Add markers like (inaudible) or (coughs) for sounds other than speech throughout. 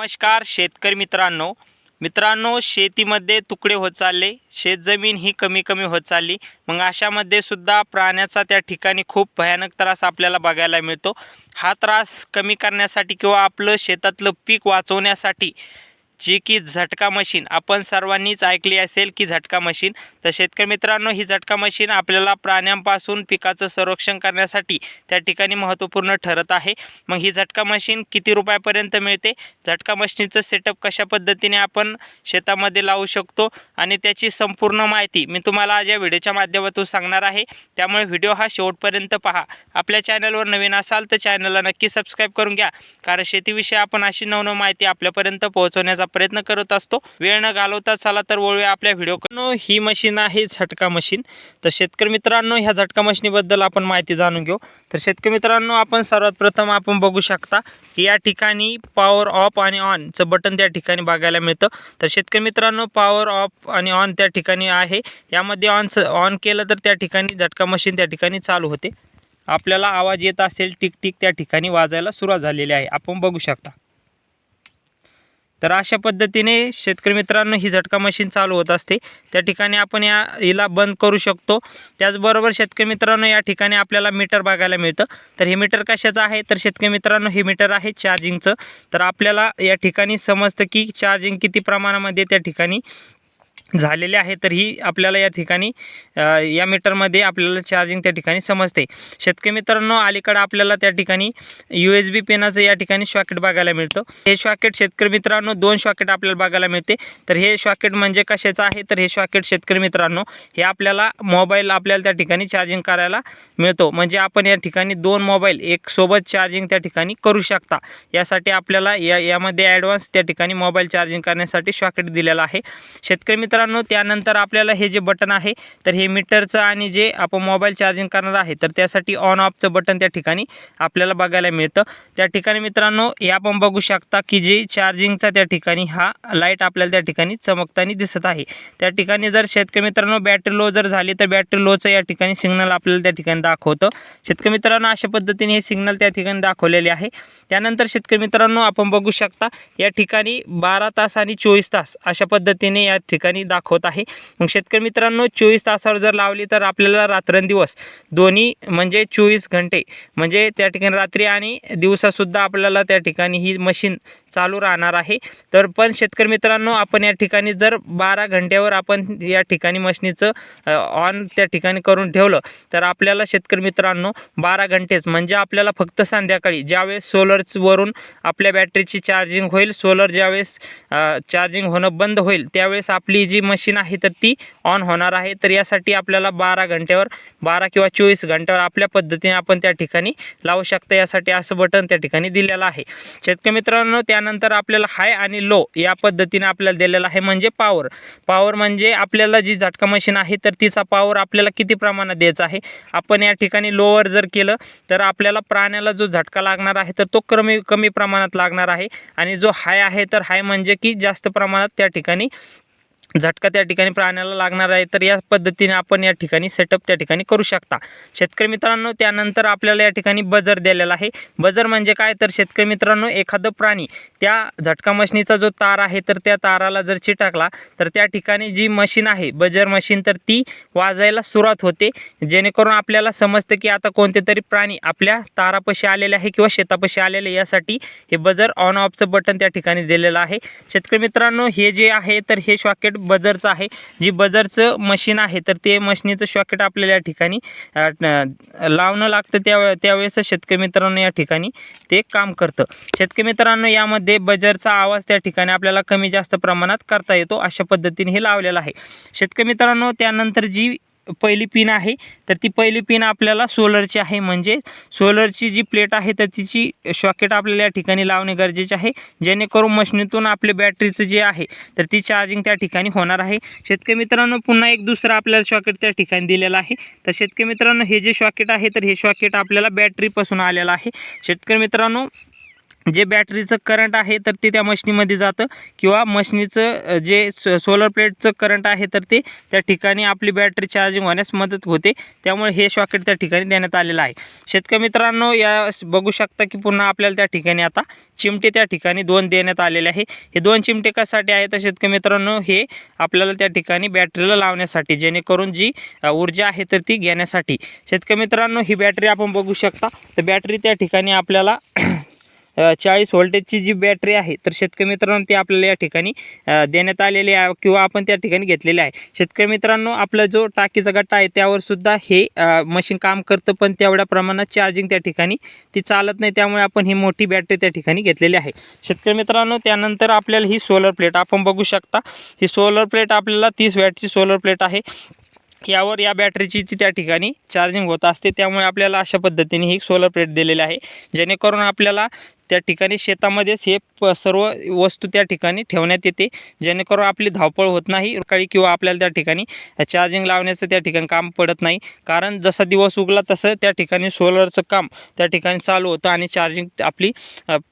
नमस्कार शेतकरी मित्रांनो. मित्रांनो शेतीमध्ये तुकडे होत चालले. शेतजमीन ही कमी कमी होत चालली. मग अशामध्ये सुद्धा प्राण्याचा त्या ठिकाणी खूप भयानक त्रास आपल्याला बघायला मिळतो. हा त्रास कमी करण्यासाठी किंवा आपलं शेतातलं पीक वाचवण्यासाठी जी की झटका मशीन. आपण सर्वांनीच ऐकली असेल की झटका मशीन. तर शेतकरी मित्रांनो ही झटका मशीन आपल्याला प्राण्यांपासून पिकाचं संरक्षण करण्यासाठी त्या ठिकाणी महत्त्वपूर्ण ठरत आहे. मग ही झटका मशीन किती रुपयापर्यंत मिळते? झटका मशीनचं सेटअप कशा पद्धतीने आपण शेतामध्ये लावू शकतो? आणि त्याची संपूर्ण माहिती मी तुम्हाला आज या व्हिडिओच्या माध्यमातून सांगणार आहे. त्यामुळे व्हिडिओ हा शेवटपर्यंत पहा. आपल्या चॅनलवर नवीन असाल तर चॅनलला नक्की सबस्क्राईब करून घ्या. कारण शेतीविषयी आपण अशी नवनव माहिती आपल्यापर्यंत पोहोचवण्याचा प्रयत्न करत असतो. वेळ न घालवता चला तर वळूया आपल्या व्हिडिओ ही मशीन आहे झटका मशीन तर शेतकरी मित्रांनो ह्या झटका मशीनीबद्दल आपण माहिती जाणून घेऊ. तर शेतकरी मित्रांनो आपण सर्वात प्रथम आपण बघू शकता की या ठिकाणी पॉवर ऑफ आणि ऑनचं बटन त्या ठिकाणी बघायला मिळतं. तर शेतकरी मित्रांनो पॉवर ऑफ आणि ऑन त्या ठिकाणी आहे. यामध्ये ऑन ऑन केलं तर त्या ठिकाणी झटका मशीन त्या ठिकाणी चालू होते. आपल्याला आवाज येत असेल टिक टिक त्या ठिकाणी वाजायला सुरुवात झालेली आहे. आपण बघू शकता. तर अशा पद्धतीने शेतकरी मित्रांनो ही झटका मशीन चालू होत असते. त्या ठिकाणी आपण या हिला बंद करू शकतो. त्याचबरोबर शेतकरी मित्रांनो या ठिकाणी आपल्याला मीटर बघायला मिळतं. तर हे मीटर कशाचं आहे? तर शेतकरी मित्रांनो हे मीटर आहे चार्जिंगचं. तर आपल्याला या ठिकाणी समजतं की चार्जिंग किती प्रमाणामध्ये त्या ठिकाणी झालेले आहे तर ही आपल्याला या ठिकाणी या मीटरमध्ये आपल्याला चार्जिंग त्या ठिकाणी समजते. शेतकरी मित्रांनो अलीकडं आपल्याला त्या ठिकाणी यू एस बी पेनाचं या ठिकाणी शॉकेट बघायला मिळतं. हे शॉकेट शेतकरी मित्रांनो दोन शॉकेट आपल्याला बघायला मिळते. तर हे शॉकेट म्हणजे कशाचं आहे? तर हे शॉकेट शेतकरी मित्रांनो हे आपल्याला मोबाईल आपल्याला त्या ठिकाणी चार्जिंग करायला मिळतो. म्हणजे आपण या ठिकाणी दोन मोबाईल एक सोबत चार्जिंग त्या ठिकाणी करू शकता. यासाठी आपल्याला या यामध्ये ॲडव्हान्स त्या ठिकाणी मोबाईल चार्जिंग करण्यासाठी शॉकेट दिलेला आहे. शेतकरी मित्रांनो मित्रांनो त्यानंतर आपल्याला हे जे बटन आहे तर हे मीटरचं आणि जे आपण मोबाईल चार्जिंग करणार आहे तर त्यासाठी ऑन ऑफचं बटन त्या ठिकाणी आपल्याला बघायला मिळतं. त्या ठिकाणी मित्रांनो हे आपण बघू शकता की जे चार्जिंगचा त्या ठिकाणी हा लाइट आपल्याला त्या ठिकाणी चमकताना दिसत आहे. त्या ठिकाणी जर शेतकरी मित्रांनो बॅटरी लो जर झाली तर बॅटरी लोचं या ठिकाणी सिग्नल आपल्याला त्या ठिकाणी दाखवतं. शेतकरी मित्रांनो अशा पद्धतीने हे सिग्नल त्या ठिकाणी दाखवलेले आहे. त्यानंतर शेतकरी मित्रांनो आपण बघू शकता या ठिकाणी बारा तास आणि चोवीस तास अशा पद्धतीने या ठिकाणी दाखवत आहे. मग शेतकरी मित्रांनो चोवीस तासावर जर लावली तर आपल्याला रात्रंदिवस दोन्ही म्हणजे चोवीस घंटे म्हणजे त्या ठिकाणी रात्री आणि दिवसासुद्धा आपल्याला त्या ठिकाणी ही मशीन चालू राहणार आहे. तर पण शेतकरी मित्रांनो आपण या ठिकाणी जर बारा घंट्यावर आपण या ठिकाणी मशीनीचं ऑन त्या ठिकाणी करून ठेवलं तर आपल्याला शेतकरी मित्रांनो बारा घंटेच म्हणजे आपल्याला फक्त संध्याकाळी ज्यावेळेस सोलरवरून आपल्या बॅटरीची चार्जिंग होईल सोलर ज्यावेळेस चार्जिंग होणं बंद होईल त्यावेळेस आपली जी मशीन आहे तर ती ऑन होणार आहे. तर यासाठी आपल्याला बारा घंट्यावर बारा किंवा चोवीस घंट्यावर आपल्या पद्धतीने आपण त्या ठिकाणी लावू शकता. यासाठी असं बटन त्या ठिकाणी दिलेलं आहे. शेतकरी मित्रांनो त्या त्यानंतर आपल्याला हाय आणि लो या पद्धतीने आपल्याला दिलेलं आहे म्हणजे पॉवर पॉवर म्हणजे आपल्याला जी झटका मशीन आहे तर तिचा पॉवर आपल्याला किती प्रमाणात द्यायचा आहे? आपण या ठिकाणी लोअर जर केलं तर आपल्याला प्राण्याला जो झटका लागणार आहे तर तो कमी कमी प्रमाणात लागणार आहे. आणि जो हाय आहे तर हाय म्हणजे की जास्त प्रमाणात त्या ठिकाणी झटका त्या ठिकाणी प्राण्याला लागणार आहे तर या पद्धतीने आपण या ठिकाणी सेटअप त्या ठिकाणी करू शकता. शेतकरी मित्रांनो त्यानंतर आपल्याला या ठिकाणी बजर दिलेला आहे. बजर म्हणजे काय? तर शेतकरी मित्रांनो एखादं प्राणी त्या झटका मशीनीचा जो तार आहे तर त्या ताराला जर चिटकला तर त्या ठिकाणी जी मशीन आहे बजर मशीन तर ती वाजायला सुरुवात होते. जेणेकरून आपल्याला समजतं की आता कोणते तरी प्राणी आपल्या तारापाशी आलेले आहे किंवा शेतापाशी आलेले यासाठी हे बजर ऑन ऑफचं बटन त्या ठिकाणी दिलेलं आहे. शेतकरी मित्रांनो हे जे आहे तर हे शॉकेट बजरचं आहे. जी बजरचं मशीन आहे तर ते मशीनीचं शॉकेट आपल्याला या ठिकाणी लावणं लागतं त्या त्यावेळेस शेतकरी मित्रांनो या ठिकाणी ते काम करतं. शेतकरी मित्रांनो यामध्ये बजरचा आवाज त्या ठिकाणी आपल्याला कमी जास्त प्रमाणात करता येतो अशा पद्धतीने हे लावलेलं आहे. शेतकरी मित्रांनो त्यानंतर जी पहिली पिन आहे. तर ती पहिली पिन आपल्याला सोलरची आहे. म्हणजे सोलरची जी प्लेट आहे तर तिची शॉकेट आपल्याला या ठिकाणी लावणे गरजेचे आहे. जेणेकरून मशीनीतून आपले बॅटरीचं जे आहे तर ती चार्जिंग त्या ठिकाणी होणार आहे. शेतकरी मित्रांनो पुन्हा एक दुसरं आपल्याला शॉकेट त्या ठिकाणी दिलेलं आहे. तर शेतकरी मित्रांनो हे जे शॉकेट आहे तर हे शॉकेट आपल्याला बॅटरीपासून आलेलं आहे. शेतकरी मित्रांनो जे बॅटरीचं करंट आहे तर ते त्या मशनीमध्ये जातं. किंवा मशनीचं जे सोलर प्लेटचं करंट आहे तर ते त्या ठिकाणी आपली बॅटरी चार्जिंग होण्यास मदत होते. त्यामुळे हे शॉकेट त्या ठिकाणी देण्यात आलेलं आहे. शेतकरी मित्रांनो या बघू शकता की पुन्हा आपल्याला त्या ठिकाणी आता चिमटे त्या ठिकाणी दोन देण्यात आलेले आहे. हे दोन चिमटे कशासाठी आहे तर शेतकरी मित्रांनो हे आपल्याला त्या ठिकाणी बॅटरीला लावण्यासाठी जेणेकरून जी ऊर्जा आहे तर ती घेण्यासाठी. शेतकरी मित्रांनो ही बॅटरी आपण बघू शकता. तर बॅटरी त्या ठिकाणी आपल्याला चाळीस व्होल्टेजची जी बॅटरी आहे तर शेतकरी मित्रांनो ती आपल्याला या ठिकाणी देण्यात आलेली आहे किंवा आपण त्या ठिकाणी घेतलेली आहे. शेतकरी मित्रांनो आपला जो टाकीचा गट्टा आहे त्यावर सुद्धा हे मशीन काम करतं पण तेवढ्या प्रमाणात चार्जिंग त्या ठिकाणी ती चालत नाही. त्यामुळे आपण ही मोठी बॅटरी त्या ठिकाणी घेतलेली आहे. शेतकरी मित्रांनो त्यानंतर आपल्याला ही सोलर प्लेट आपण बघू शकता. ही सोलर प्लेट आपल्याला तीस वॅटची सोलर प्लेट आहे. यावर या बॅटरीची ती त्या ठिकाणी चार्जिंग होत असते. त्यामुळे आपल्याला अशा पद्धतीने ही सोलर प्लेट दिलेली आहे. जेणेकरून आपल्याला त्या ठिकाणी शेतामध्येच हे प सर्व वस्तू त्या ठिकाणी ठेवण्यात येते. जेणेकरून आपली धावपळ होत नाही. सकाळी किंवा आपल्याला त्या ठिकाणी चार्जिंग लावण्याचं त्या ठिकाणी काम पडत नाही. कारण जसा दिवस उगला तसं त्या ठिकाणी सोलरचं काम त्या ठिकाणी चालू होतं आणि चार्जिंग आपली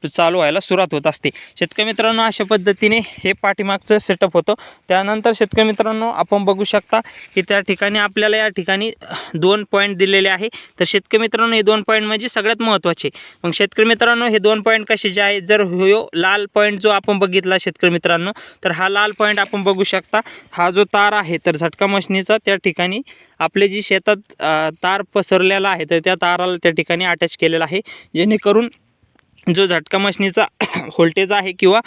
चालू व्हायला सुरुवात होत असते. शेतकरी मित्रांनो अशा पद्धतीने हे पाठीमागचं सेटअप होतं. त्यानंतर शेतकरी मित्रांनो आपण बघू शकता की त्या ठिकाणी आपल्याला या ठिकाणी दोन पॉईंट दिलेले आहे. तर शेतकरी मित्रांनो हे दोन पॉईंट म्हणजे सगळ्यात महत्त्वाचे मग शेतकरी मित्रांनो हे दोन पॉईंट कशाचे आहे जर ह्यो लाल पॉईंट जो आपण बघितला शेतकरी मित्रांनो तर हा लाल पॉईंट आपण बघू शकता. हा जो तार आहे तर झटका मशनीचा त्या ठिकाणी आपले जी शेतात तार पसरलेला आहे तर त्या ताराला त्या ठिकाणी अटॅच केलेला आहे. जेणेकरून जो झटका मशनीचा व्होल्टेज (coughs) आहे किंवा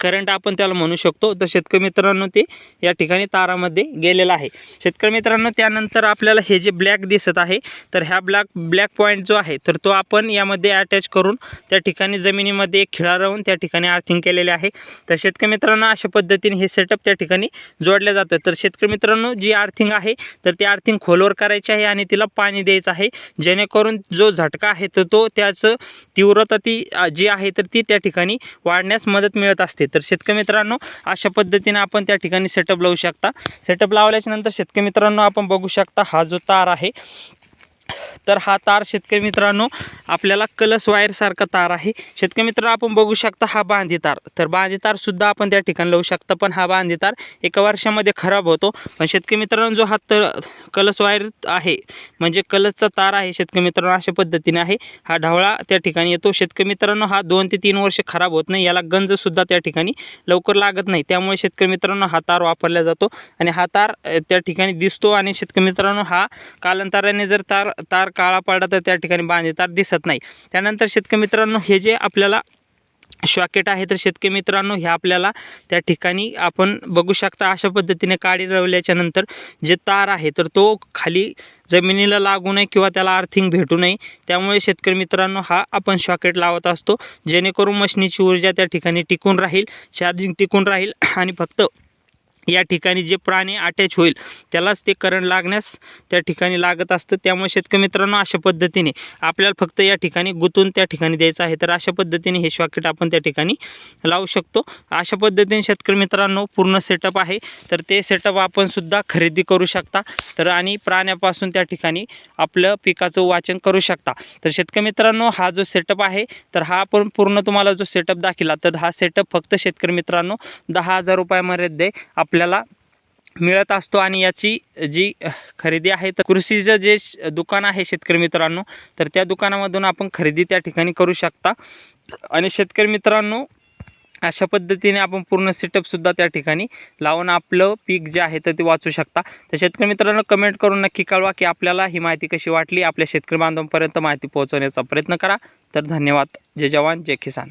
करंट आपण त्याला म्हणू शकतो. तर शेतकरी मित्रांनो ते या ठिकाणी तारामध्ये गेलेलं आहे. शेतकरी मित्रांनो त्यानंतर आपल्याला हे जे ब्लॅक दिसत आहे तर ह्या ब्लॅक ब्लॅक पॉईंट जो आहे तर तो आपण यामध्ये अटॅच करून त्या ठिकाणी जमिनीमध्ये एक खिळा राहून त्या ठिकाणी आर्थिंग केलेले आहे. तर शेतकरी मित्रांनो अशा पद्धतीने हे सेटअप त्या ठिकाणी जोडलं जातं. तर शेतकरी मित्रांनो जी आर्थिंग आहे तर ती आर्थिंग खोलवर करायची आहे आणि तिला पाणी द्यायचं आहे. जेणेकरून जो झटका आहे तर तो त्याचं तीव्रता ती जी आहे तर ती त्या ठिकाणी वाढण्यास मदत मिळत असते. तर शेतकरी मित्रांनो अशा पद्धतीने आपण त्या ठिकाणी सेटअप लावू शकता. सेटअप लावल्याच्या नंतर शेतकरी मित्रांनो आपण बघू शकता हा जो तार आहे तर हा तार शेतकरी मित्रांनो आपल्याला कलस वायरसारखा तार आहे. शेतकरी मित्रांनो आपण बघू शकता हा बांधी तार. तर बांधी तारसुद्धा आपण त्या ठिकाणी लावू शकता पण हा बांधी तार एका वर्षामध्ये खराब होतो. पण शेतकरी मित्रांनो जो हा तर कलस वायर आहे म्हणजे कलसचा तार आहे शेतकरी मित्रांनो अशा पद्धतीने आहे. हा ढवळा त्या ठिकाणी येतो. शेतकरी मित्रांनो हा दोन ते तीन वर्ष खराब होत नाही. याला गंजसुद्धा त्या ठिकाणी लवकर लागत नाही. त्यामुळे शेतकरी मित्रांनो हा तार वापरला जातो. आणि हा तार त्या ठिकाणी दिसतो. आणि शेतकरी मित्रांनो हा कालांतराने जर तार तार काळा पडला तर त्या ठिकाणी बांधे तार दिसत नाही. त्यानंतर शेतकरी मित्रांनो हे जे आपल्याला शॉकेट आहे तर शेतकरी मित्रांनो हे आपल्याला त्या ठिकाणी आपण बघू शकता. अशा पद्धतीने काडी रवल्याच्या नंतर जे तार आहे तर तो खाली जमिनीला लागू नये किंवा त्याला अर्थिंग भेटू नये. त्यामुळे शेतकरी मित्रांनो हा आपण शॉकेट लावत असतो. जेणेकरून मशनीची ऊर्जा त्या ठिकाणी टिकून राहील चार्जिंग टिकून राहील आणि फक्त या ठिकाणी जे प्राणी अटॅच होईल त्यालाच ते करंट लागण्यास त्या ठिकाणी लागत असतं. त्यामुळे शेतकरी मित्रांनो अशा पद्धतीने आपल्याला फक्त या ठिकाणी गुंतून त्या ठिकाणी द्यायचं आहे. तर अशा पद्धतीने हे शॉकेट आपण त्या ठिकाणी लावू शकतो. अशा पद्धतीने शेतकरी मित्रांनो पूर्ण सेटअप आहे. तर ते सेटअप आपण सुद्धा खरेदी करू शकता. तर आणि प्राण्यापासून त्या ठिकाणी आपलं पिकाचं वाचन करू शकता. तर शेतकरी मित्रांनो हा जो सेटअप आहे तर हा आपण पूर्ण तुम्हाला जो सेटअप दाखिला तर हा सेटअप फक्त शेतकरी मित्रांनो दहा हजार रुपयामध्ये आपल्याला मिळत असतो आणि याची जी खरेदी आहे तर कृषीचं जे श- दुकान आहे शेतकरी मित्रांनो तर त्या दुकानामधून आपण खरेदी त्या ठिकाणी करू शकता. आणि शेतकरी मित्रांनो अशा पद्धतीने आपण पूर्ण सेटअपसुद्धा त्या ठिकाणी लावून आपलं पीक जे आहे तर ते वाचू शकता. तर शेतकरी मित्रांनो कमेंट करून नक्की कळवा की आपल्याला ही माहिती कशी वाटली. आपल्या शेतकरी बांधवांपर्यंत माहिती पोहोचवण्याचा प्रयत्न करा. तर धन्यवाद. जय जवान जय किसान.